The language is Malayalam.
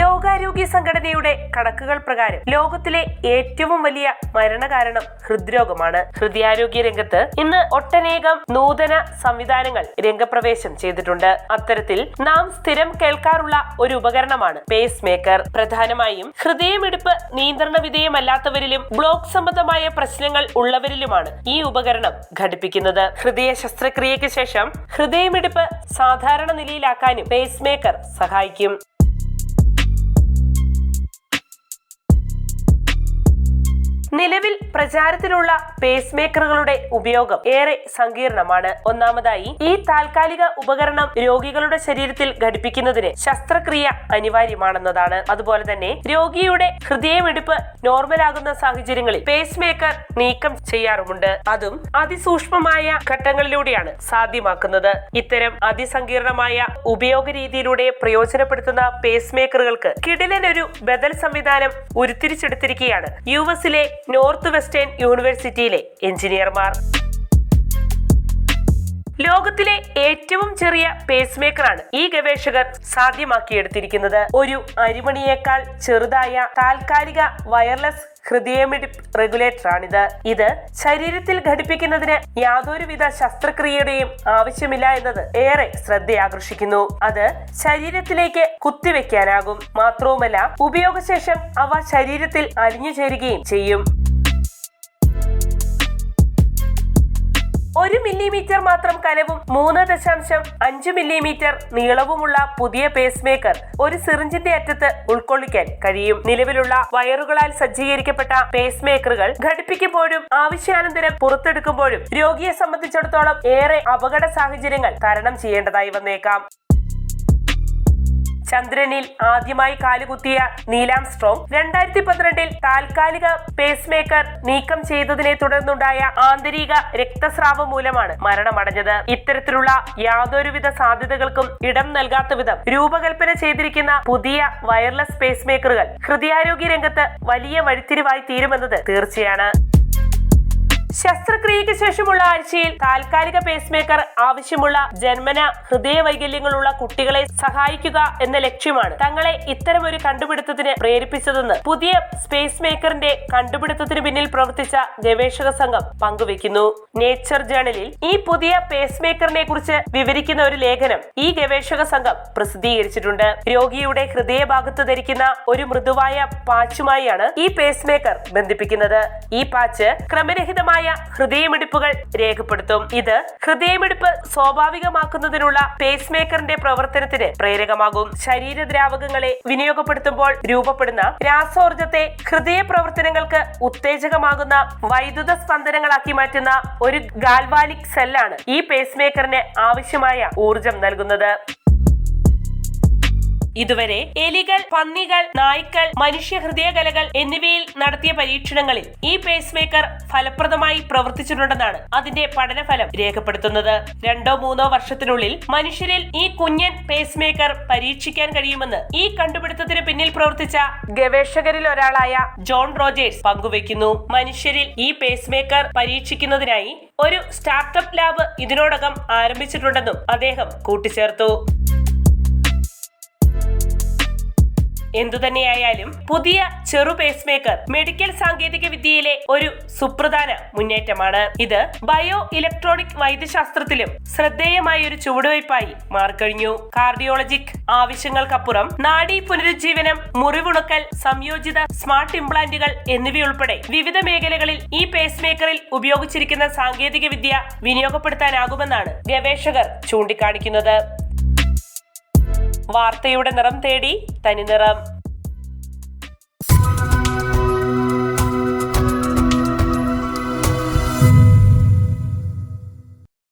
ലോകാരോഗ്യ സംഘടനയുടെ കണക്കുകൾ പ്രകാരം ലോകത്തിലെ ഏറ്റവും വലിയ മരണകാരണം ഹൃദ്രോഗമാണ്. ഹൃദയാരോഗ്യ രംഗത്ത് ഇന്ന് ഒട്ടനേകം നൂതന സംവിധാനങ്ങൾ രംഗപ്രവേശം ചെയ്തിട്ടുണ്ട്. അത്തരത്തിൽ നാം സ്ഥിരം കേൾക്കാറുള്ള ഒരു ഉപകരണമാണ് പേസ് മേക്കർ പ്രധാനമായും ഹൃദയമിടിപ്പ് നിയന്ത്രണ വിധേയമല്ലാത്തവരിലും ബ്ലോക്ക് സംബന്ധമായ പ്രശ്നങ്ങൾ ഉള്ളവരിലുമാണ് ഈ ഉപകരണം ഘടിപ്പിക്കുന്നത്. ഹൃദയ ശസ്ത്രക്രിയയ്ക്ക് ശേഷം ഹൃദയമിടിപ്പ് സാധാരണ നിലയിലാക്കാനും പേസ് മേക്കർ സഹായിക്കും. നിലവിൽ പ്രചാരത്തിലുള്ള പേസ് മേക്കറുകളുടെ ഉപയോഗം ഏറെ സങ്കീർണമാണ്. ഒന്നാമതായി ഈ താൽക്കാലിക ഉപകരണം രോഗികളുടെ ശരീരത്തിൽ ഘടിപ്പിക്കുന്നതിന് ശസ്ത്രക്രിയ അനിവാര്യമാണെന്നതാണ്. അതുപോലെ തന്നെ രോഗിയുടെ ഹൃദയമിടിപ്പ് നോർമലാകുന്ന സാഹചര്യങ്ങളിൽ പേസ് മേക്കർ നീക്കം ചെയ്യാറുമുണ്ട്. അതും അതിസൂക്ഷ്മമായ ഘട്ടങ്ങളിലൂടെയാണ് സാധ്യമാക്കുന്നത്. ഇത്തരം അതിസങ്കീർണമായ ഉപയോഗ രീതിയിലൂടെ പ്രയോജനപ്പെടുത്തുന്ന പേസ് മേക്കറുകൾക്ക് ഒരു ബദൽ സംവിധാനം ഉരുത്തിരിച്ചെടുത്തിരിക്കുകയാണ്. യു എസിലെ നോർത്ത് വെസ്റ്റേൺ യൂണിവേഴ്സിറ്റിയിലെ എഞ്ചിനീയർമാർ. ലോകത്തിലെ ഏറ്റവും ചെറിയ പേസ് മേക്കറാണ് ഈ ഗവേഷകർ സാധ്യമാക്കിയെടുത്തിരിക്കുന്നത്. ഒരു അരിമണിയേക്കാൾ ചെറുതായ താൽക്കാലിക വയർലെസ് ഹൃദയമിടിപ്പ് റെഗുലേറ്റർ ആണിത്. ഇത് ശരീരത്തിൽ ഘടിപ്പിക്കുന്നതിന് യാതൊരുവിധ ശസ്ത്രക്രിയയുടെയും ആവശ്യമില്ല എന്നത് ഏറെ ശ്രദ്ധയാകർഷിക്കുന്നു. അത് ശരീരത്തിലേക്ക് കുത്തിവെക്കാനാകും. മാത്രവുമല്ല ഉപയോഗശേഷം അവ ശരീരത്തിൽ അലിഞ്ഞു ചേരുകയും ചെയ്യും. ഒരു മില്ലിമീറ്റർ മാത്രം കനവും മൂന്ന് ദശാംശം അഞ്ച് മില്ലിമീറ്റർ നീളവുമുള്ള പുതിയ പേസ് മേക്കർ ഒരു സിറിഞ്ചിന്റെ അറ്റത്ത് ഉൾക്കൊള്ളിക്കാൻ കഴിയും. നിലവിലുള്ള വയറുകളാൽ സജ്ജീകരിക്കപ്പെട്ട പേസ് മേക്കറുകൾ ഘടിപ്പിക്കുമ്പോഴും ആവശ്യാനന്തരം പുറത്തെടുക്കുമ്പോഴും രോഗിയെ സംബന്ധിച്ചിടത്തോളം ഏറെ അപകട സാഹചര്യങ്ങൾ തരണം ചെയ്യേണ്ടതായി വന്നേക്കാം. ചന്ദ്രനിൽ ആദ്യമായി കാലുകുത്തിയ നീലാം സ്ട്രോങ് രണ്ടായിരത്തി പന്ത്രണ്ടിൽ താൽക്കാലിക പേസ് മേക്കർ നീക്കം ചെയ്തതിനെ തുടർന്നുണ്ടായ ആന്തരിക രക്തസ്രാവം മൂലമാണ് മരണമടഞ്ഞത്. ഇത്തരത്തിലുള്ള യാതൊരുവിധ സാധ്യതകൾക്കും ഇടം നൽകാത്ത വിധം രൂപകൽപ്പന ചെയ്തിരിക്കുന്ന പുതിയ വയർലെസ് പേസ് മേക്കറുകൾ ഹൃദയാരോഗ്യ രംഗത്ത് വലിയ വഴിത്തിരിവായി തീരുമെന്നത് തീർച്ചയാണ്. ശസ്ത്രക്രിയയ്ക്ക് ശേഷമുള്ള ആഴ്ചയിൽ താൽക്കാലിക പേസ് മേക്കർ ആവശ്യമുള്ള ജന്മന ഹൃദയ വൈകല്യങ്ങളുള്ള കുട്ടികളെ സഹായിക്കുക എന്ന ലക്ഷ്യമാണ് തങ്ങളെ ഇത്തരമൊരു കണ്ടുപിടുത്തത്തിന് പ്രേരിപ്പിച്ചതെന്ന് പുതിയ സ്പേസ് മേക്കറിന്റെ കണ്ടുപിടുത്തത്തിന് പിന്നിൽ പ്രവർത്തിച്ച ഗവേഷക സംഘം പങ്കുവെക്കുന്നു നേച്ചർ ജേണലിൽ ഈ പുതിയ പേസ് മേക്കറിനെ കുറിച്ച് വിവരിക്കുന്ന ഒരു ലേഖനം ഈ ഗവേഷക സംഘം പ്രസിദ്ധീകരിച്ചിട്ടുണ്ട്. രോഗിയുടെ ഹൃദയഭാഗത്ത് ധരിക്കുന്ന ഒരു മൃദുവായ പാച്ചുമായാണ് ഈ പേസ് മേക്കർ ബന്ധിപ്പിക്കുന്നത്. ഈ പാച്ച് ക്രമരഹിതമായ ഹൃദയമിടിപ്പുകൾ രേഖപ്പെടുത്തും. ഇത് ഹൃദയമിടിപ്പ് സ്വാഭാവികമാക്കുന്നതിനുള്ള പേസ് മേക്കറിന്റെ പ്രവർത്തനത്തിന് പ്രേരകമാകും. ശരീരദ്രാവകങ്ങളെ വിനിയോഗപ്പെടുത്തുമ്പോൾ രൂപപ്പെടുന്ന രാസോർജത്തെ ഹൃദയ പ്രവർത്തനങ്ങൾക്ക് ഉത്തേജകമാകുന്ന വൈദ്യുത സ്പന്ദനങ്ങളാക്കി മാറ്റുന്ന ഒരു ഗാൽവാനിക് സെല്ലാണ് ഈ പേസ് മേക്കറിന് ആവശ്യമായ ഊർജം നൽകുന്നത്. ഇതുവരെ എലികൾ പന്നികൾ നായ്ക്കൾ മനുഷ്യ ഹൃദയകലകൾ എന്നിവയിൽ നടത്തിയ പരീക്ഷണങ്ങളിൽ ഈ പേസ് മേക്കർ ഫലപ്രദമായി പ്രവർത്തിച്ചിട്ടുണ്ടെന്നാണ് അതിന്റെ പഠനഫലം രേഖപ്പെടുത്തുന്നത്. രണ്ടോ മൂന്നോ വർഷത്തിനുള്ളിൽ മനുഷ്യരിൽ ഈ കുഞ്ഞൻ പേസ് മേക്കർ പരീക്ഷിക്കാൻ കഴിയുമെന്ന് ഈ കണ്ടുപിടുത്തത്തിന് പിന്നിൽ പ്രവർത്തിച്ച ഗവേഷകരിൽ ഒരാളായ ജോൺ റോജേഴ്സ് പങ്കുവെക്കുന്നു മനുഷ്യരിൽ ഈ പേസ് മേക്കർ പരീക്ഷിക്കുന്നതിനായി ഒരു സ്റ്റാർട്ടപ്പ് ലാബ് ഇതിനോടകം ആരംഭിച്ചിട്ടുണ്ടെന്നും അദ്ദേഹം കൂട്ടിച്ചേർത്തു. എന്തുതന്നെയായാലും പുതിയ ചെറു പേസ് മേക്കർ മെഡിക്കൽ സാങ്കേതിക വിദ്യയിലെ ഒരു സുപ്രധാന മുന്നേറ്റമാണ്. ഇത് ബയോ ഇലക്ട്രോണിക് വൈദ്യശാസ്ത്രത്തിലും ശ്രദ്ധേയമായ ഒരു ചുവടുവയ്പായി മാറിക്കഴിഞ്ഞു. കാർഡിയോളജിക് ആവശ്യങ്ങൾക്കപ്പുറം നാഡീ പുനരുജ്ജീവനം മുറിവുണക്കൽ സംയോജിത സ്മാർട്ട് ഇംപ്ലാന്റുകൾ എന്നിവയുൾപ്പെടെ വിവിധ മേഖലകളിൽ ഈ പേസ് മേക്കറിൽ ഉപയോഗിച്ചിരിക്കുന്ന സാങ്കേതിക വിദ്യ വിനിയോഗപ്പെടുത്താനാകുമെന്നാണ് ഗവേഷകർ ചൂണ്ടിക്കാണിക്കുന്നത്. വാർത്തയുടെ നിറം തേടി തനിനിറം.